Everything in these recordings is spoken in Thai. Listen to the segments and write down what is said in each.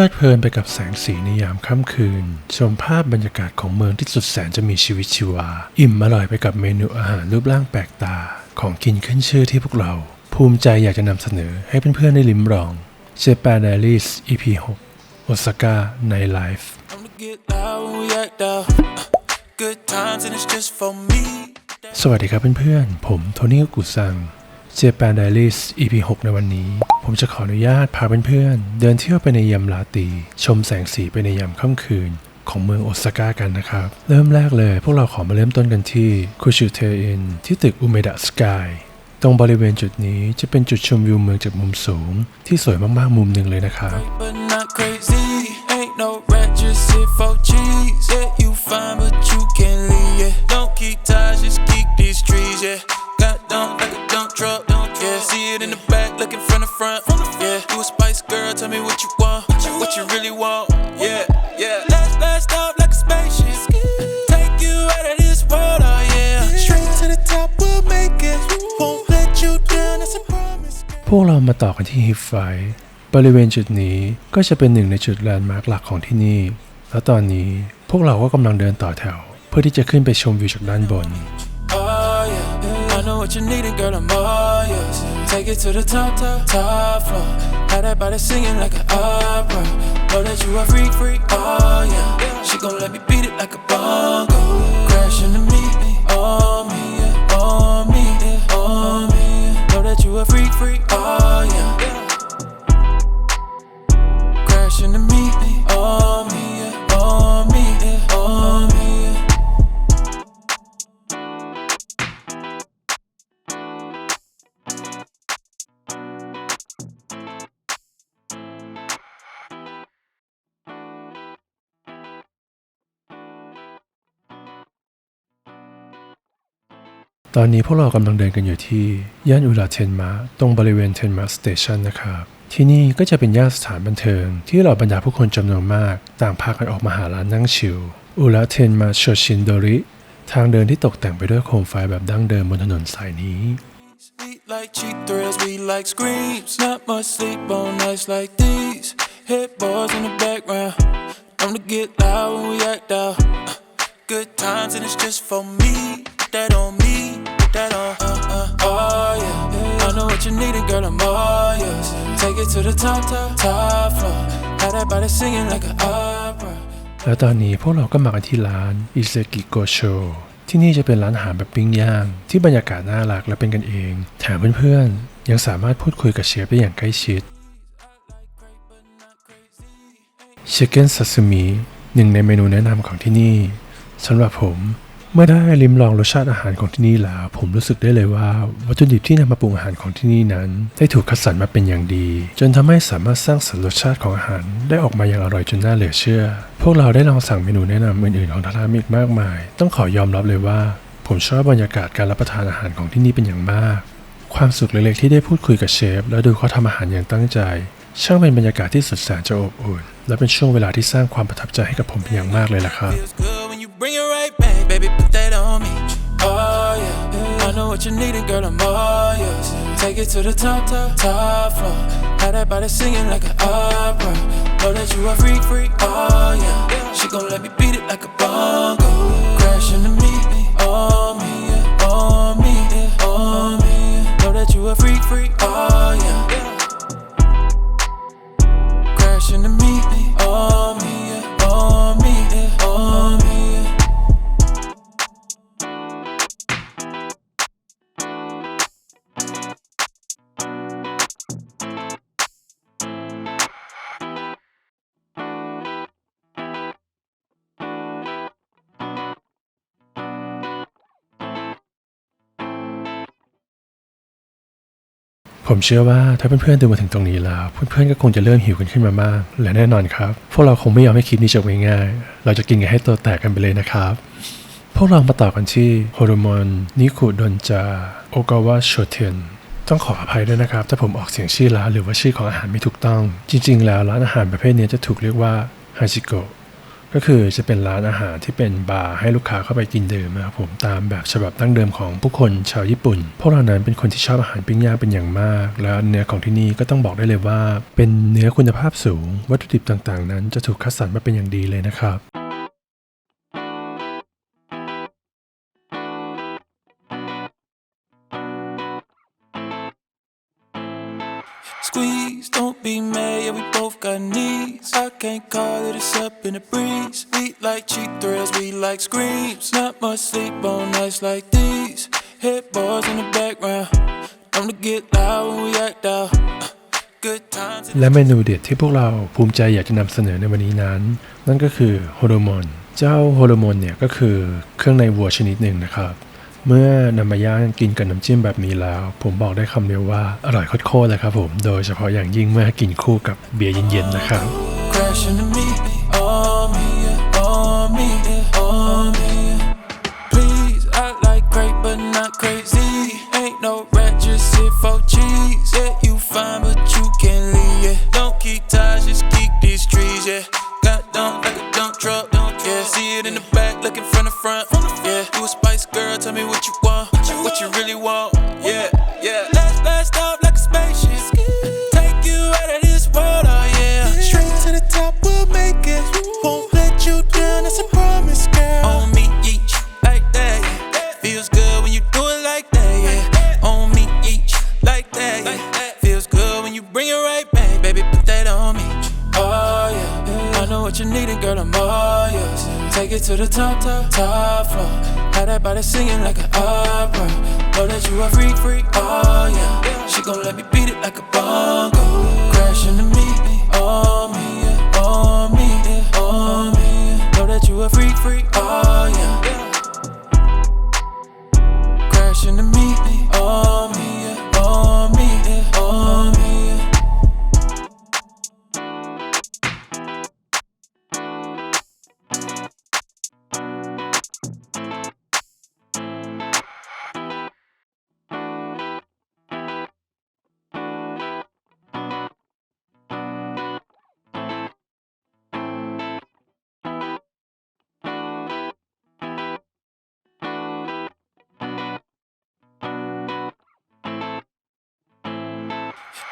ลิดเพลินไปกับแสงสีในยามค่ำคืน ชมภาพบรรยากาศของเมืองที่สุดแสนจะมีชีวิตชีวา อิ่มอร่อยไปกับเมนูอาหารรูปร่างแปลกตา ของกินขึ้นชื่อที่พวกเรา ภูมิใจอยากจะนำเสนอให้เพื่อนๆได้ลิ้มลอง Japan Diaries EP 6 Osaka Night Life I'ma get loud when we act out. Good times and it's just for me. สวัสดีครับเพื่อนๆ ผมโทนี่กุซัง Japan Diaries EP 6 ในวันนี้ ผมจะขออนุญาตพาเพื่อนๆ เดินเที่ยวไปในยามราตรีชมแสงสีไปในยามค่ำคืนของเมืองโอซาก้ากันนะครับ เริ่มแรกเลยพวกเราขอมาเริ่มต้นกันที่คุชูเทอินที่ตึกอุเมดะสกายตรงบริเวณจุดนี้จะเป็นจุดชมวิวเมืองจากมุมสูง ที่สวยมากๆมุมหนึ่งเลยนะครับ it in the back, looking from the front. Yeah, you a spice girl, tell me what you want, what you really want. Yeah, yeah. Let's blast off like a spaceship. Take you out of this world, oh yeah. Straight to the top, we'll make it. Won't let you down, that's a promise. พวกเรามาต่อกันที่ฮิปไฟท์บริเวณจุดนี้ก็จะเป็นหนึ่งในจุดแลนด์มาร์คหลักของที่นี่ แล้วตอนนี้พวกเราก็กำลังเดินต่อแถว เพื่อที่จะขึ้นไปชมวิวจากด้านบน Oh yeah, I know what you need, and girl, I'm all yours. Take it to the top, top, top floor. Have that body singing like an opera. Know that you a freak, freak. Oh yeah, she gon' let me beat it like a bongo. Crashing to me, on me, on me, on me. Know that you a freak, freak. Oh ตอนนี้พวกเรากำลังเดินกันอยู่ที่ย่านอุราเทนมาตรงบริเวณเทนมาสเตชันนะครับ ที่นี่ก็จะเป็นย่านสถานบันเทิง ที่เหล่าบรรดาผู้คนจำนวนมาก ต่างพากันออกมาหาร้านนั่งชิลอุราเทนมาโชชินโดริ ทางเดินที่ตกแต่งไปด้วยโคมไฟแบบดั้งเดิมบนถนนสายนี้ like cheap thrills, we like screams. Not much sleep on nights like these. Headboards in the background. I'm to get loud when we act out. Uh, Good times and it's just for me. That on me. What you need, and girl, I'm all yours. Take it to the top, top, top floor. Have that body singing like an opera. แล้วตอนนี้พวกเราก็มากันที่ร้านอิเซกิโกโชที่นี่จะเป็นร้านอาหารแบบปิ้งย่าง ที่บรรยากาศน่ารักและเป็นกันเอง แถมเพื่อนๆ ยังสามารถพูดคุยกับเชฟได้อย่างใกล้ชิดชิคเก้นซ s ซิมิหนึ่งในเมนูแนะนำของที่นี่สำหรับผม เมื่อได้ลิ้มลองรสชาติอาหารของที่นี่แล้ว ผมรู้สึกได้เลยว่าวัตถุดิบที่นำมาปรุงอาหารของที่นี่นั้น ได้ถูกคัดสรรมาเป็นอย่างดี จนทำให้สามารถสร้างสรรค์รสชาติของอาหารได้ออกมาอย่างอร่อยจนน่าเหลือเชื่อ พวกเราได้ลองสั่งเมนูแนะนำอื่นๆของทางร้านอีกมากมาย ต้องขอยอมรับเลยว่า ผมชอบบรรยากาศการรับประทานอาหารของที่นี่เป็นอย่างมาก ความสุขเล็กๆที่ได้พูดคุยกับเชฟแล้วดูเขาทำอาหารอย่างตั้งใจ ช่างเป็นบรรยากาศที่สุดแสนจะอบอุ่น และเป็นช่วงเวลาที่สร้างความประทับใจให้กับผมเป็นอย่างมากเลยล่ะครับ what you need, and girl, I'm all yours. Take it to the top, top, top floor. Have that body singing like an opera. Know that you a freak, freak. Oh yeah, she gon' let me beat it like a bongo. ผมเชื่อว่าถ้าเพื่อนๆดูมาถึงตรงนี้แล้ว เพื่อนๆก็คงจะเริ่มหิวกันขึ้นมามาก และแน่นอนครับ พวกเราคงไม่ยอมให้คลิปนี้จบง่ายๆ เราจะกินกันให้ตัวแตกกันไปเลยนะครับ พวกเรามาต่อกันที่โฮโรโมนนิคุดอนจาโอกาวะโชเทนต้องขออภัยด้วยนะครับ ถ้าผมออกเสียงชื่อร้านหรือว่าชื่อของอาหารไม่ถูกต้อง จริง ๆ แล้วร้านอาหารประเภทนี้จะถูกเรียกว่าฮาจิโกะ ก็คือจะเป็นร้านอาหารที่เป็นบาร์ให้ลูกค้าเข้าไปกินดื่มนะครับผมตามแบบฉบับดั้งเดิมของผู้คนชาวญี่ปุ่น พวกเรานั้นเป็นคนที่ชอบอาหารปิ้งย่างเป็นอย่างมาก แล้วเนื้อของที่นี่ก็ต้องบอกได้เลยว่า เป็นเนื้อคุณภาพสูง วัตถุดิบต่างๆ นั้นจะถูกคัดสรรมาเป็นอย่างดีเลยนะครับ got needs. I can't call it, it's up in the breeze. We like cheap thrills, we like screams. Not much sleep on nights like these. Headboards in the background. Time to get loud when we act out. Good times. และเมนูเด็ดที่พวกเราภูมิใจอยากจะนำเสนอในวันนี้นั้น นั่นก็คือโฮโลมอน เจ้าโฮโลมอนเนี่ยก็คือเครื่องในวัวชนิดหนึ่งนะครับ เมื่อนำมาย่างกินกับน้ำจิ้มแบบนี้แล้ว ผมบอกได้คำเดียวว่าอร่อยโคตรๆเลยครับผม โดยเฉพาะอย่างยิ่งเมื่อกินคู่กับเบียร์เย็นๆนะครับ top, top, top floor. Had that body singing like an opera. Know that you a freak, freak. Oh yeah, she gon' let me beat it like a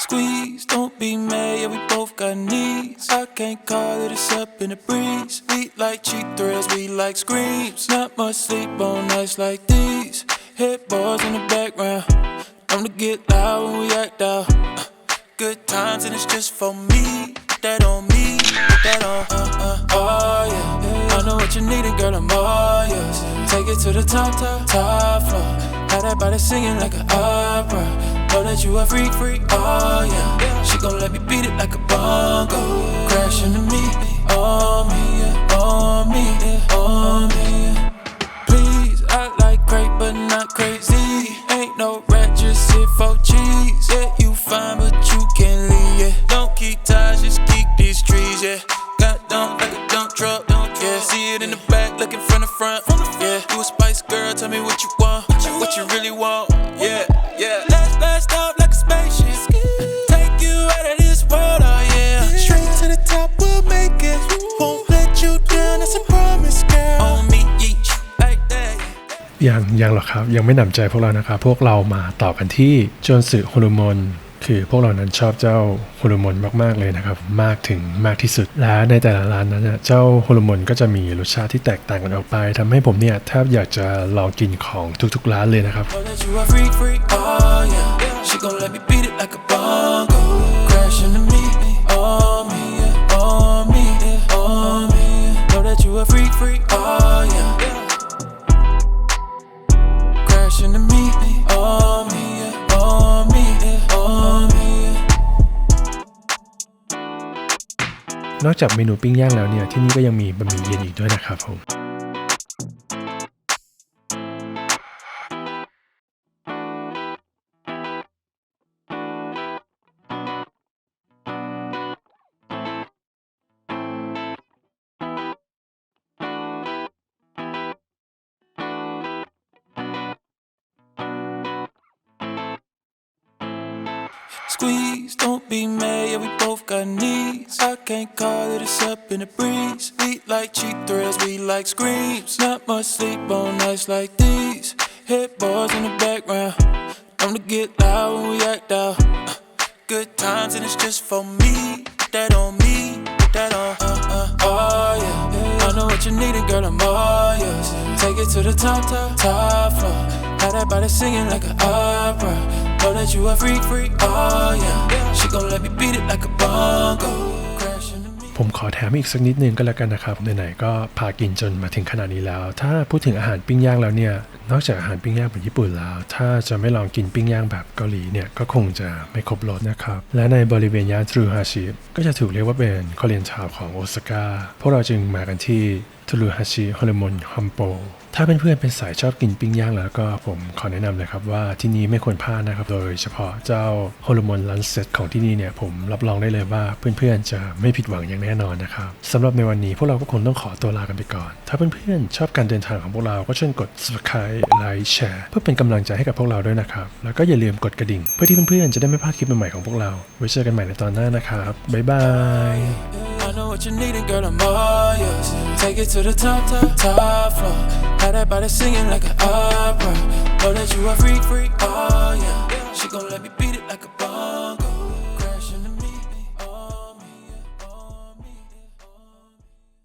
'Squeeze, don't be mad, yeah, we both got needs. I can't call it, it's up in the breeze. We like cheap thrills, we like screams. Not much sleep on nights like these. Headboards in the background. Time to get loud when we act out. Uh, Good times, and it's just for me. Put that on me, put that on, uh, uh, oh yeah. I know what you need, and girl, I'm all yours. Take it to the top, top, top floor. Had that body singing like an opera. Know that you a freak, freak, oh yeah. She gon' let me beat it like a bongo. Crashing to me, on me, on me, on me. Please, ยังยังหรอกครับ ยังไม่หนำใจพวกเรานะครับ พวกเรามาต่อกันที่จนสึโฮโมนคือพวกเรานั้นชอบเจ้าโฮโลมอนมาก ๆ เลยนะครับ มากถึงมากที่สุด และในแต่ละร้านนั้นน่ะเจ้าโฮโลมอนก็จะมีรสชาติที่แตกต่างกันออกไปทำให้ผมเนี่ยแทบอยากจะลองกินของทุก ๆ ร้านเลยนะครับ freak, freak, oh yeah. Attention to me. Oh, me, yeah. oh, me, yeah. oh, me. Yeah. นอกจากเมนูปิ้งย่างแล้วเนี่ย ที่นี่ก็ยังมีบะหมี่เย็นอีกด้วยนะครับผม Squeeze, don't be mad, yeah, we both got needs. I can't call it, it's up in the breeze. We like cheap thrills, we like screams. Not much sleep on nights like these. Headboards in the background. Time to get loud when we act out. Uh, good times, and it's just for me. Put that on me, put that on. Uh, uh, oh, yeah. I know what you need, and girl, I'm all yours. Take it to the top, top, top floor. Had that body singing like an opera. Know that you a freak, freak, oh yeah. She gon' let me beat it like a bongo. ผมขอแถมอีกสักนิดนึงก็แล้วกันนะครับไหนๆก็พากินจนมาถึงขนาดนี้แล้ว ถ้าพูดถึงอาหารปิ้งย่างแล้วเนี่ยนอกจากอาหารปิ้งย่างแบบญี่ปุ่นแล้ว ถ้าจะไม่ลองกินปิ้งย่างแบบเกาหลีเนี่ยก็คงจะไม่ครบรสนะครับ และในบริเวณย่านทรูฮาชิก็จะถูกเรียกว่าเป็นคอเรียนทาวของโอซาก้าพวกเราจึงมากันที่ ทรูฮาชิฮอลมอนฮัมโป ถ้าเเพื่อนๆเป็นสายชอบกินปิ้งย่างแล้วก็ผมขอแนะนำเลยครับว่าที่นี่ไม่ควรพลาดนะครับ โดยเฉพาะเจ้าฮอลมอนลันเซตของที่นี่เนี่ยผมรับรองได้เลยว่าเพื่อนๆจะไม่ผิดหวังอย่างแน่นอนนะครับสำหรับในวันนี้พวกเราก็คงต้องขอตัวลากันไปก่อน ถ้าเพื่อนๆชอบการเดินทางของพวกเราก็เชิญกด subscribe ไลค์แชร์เพื่อเป็นกำลังใจให้กับพวกเราด้วยนะครับแล้วก็อย่าลืมกดกระดิ่ง เพื่อที่เพื่อนๆจะได้ไม่พลาดคลิปใหม่ๆของพวกเราไว้เจอกันใหม่ในตอนหน้านะครับบ๊ายบาย I know what you need, and girl, I'm all yours. Take it to the top, top, top floor. Had that body singing like an opera. Know that you a freak, freak, oh yeah. She gon' let me beat